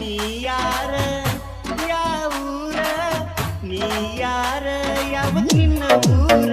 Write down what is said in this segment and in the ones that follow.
ನೀ ಯಾರ ನೀ ಯಾವ ನಿನ್ನ ಊರ?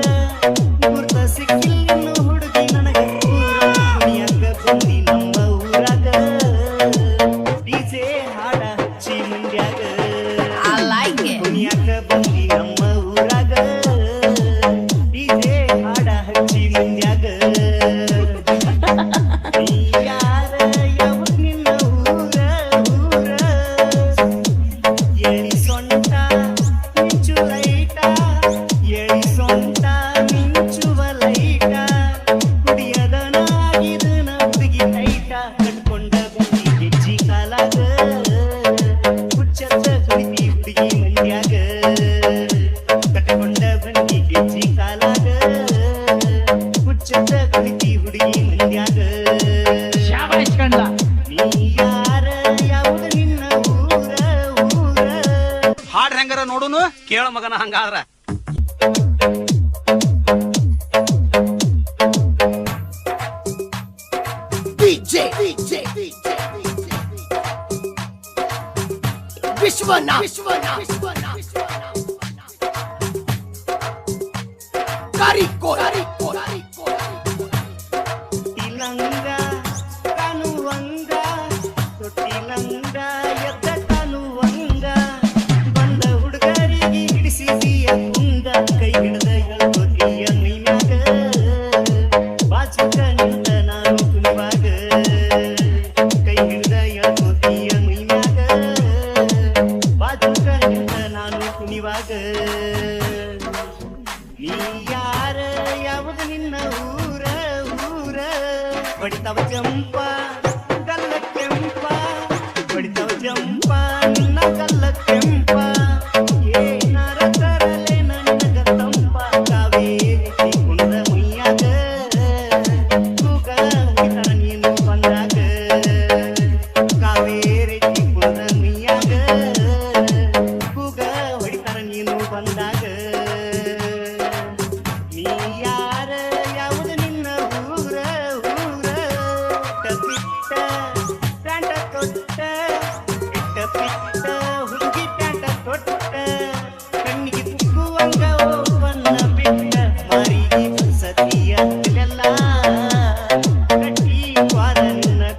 ಹೆಂಗಾರ ನೋಡುನು ಕೇಳ ಮಗನ ಹಂಗಾದ್ರ ವಿಶ್ವನಾ ವಿಶ್ವನಾ ವಿಶ್ವನಾ ವಿಶ್ವನ ಕಾರಿಕೋಲ పడితవ చెంప గల్ల చెంప పడితవ చెంప.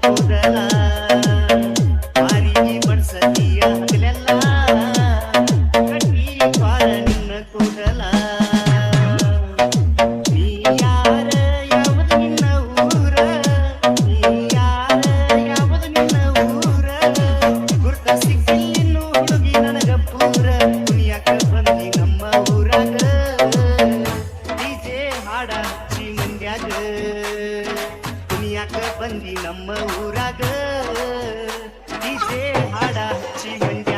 Umbrella ಯಾಕ ಬಂದಿ ನಮ್ಮ ಊರಾಗ. ಇದೇ ಹಾಡ ಹಚ್ಚಿ ಮಂದಿ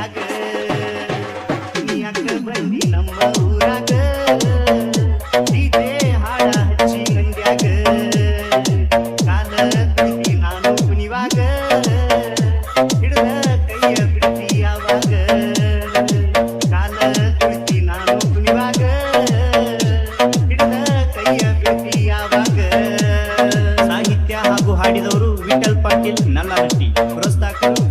तील नल्ला रट्टी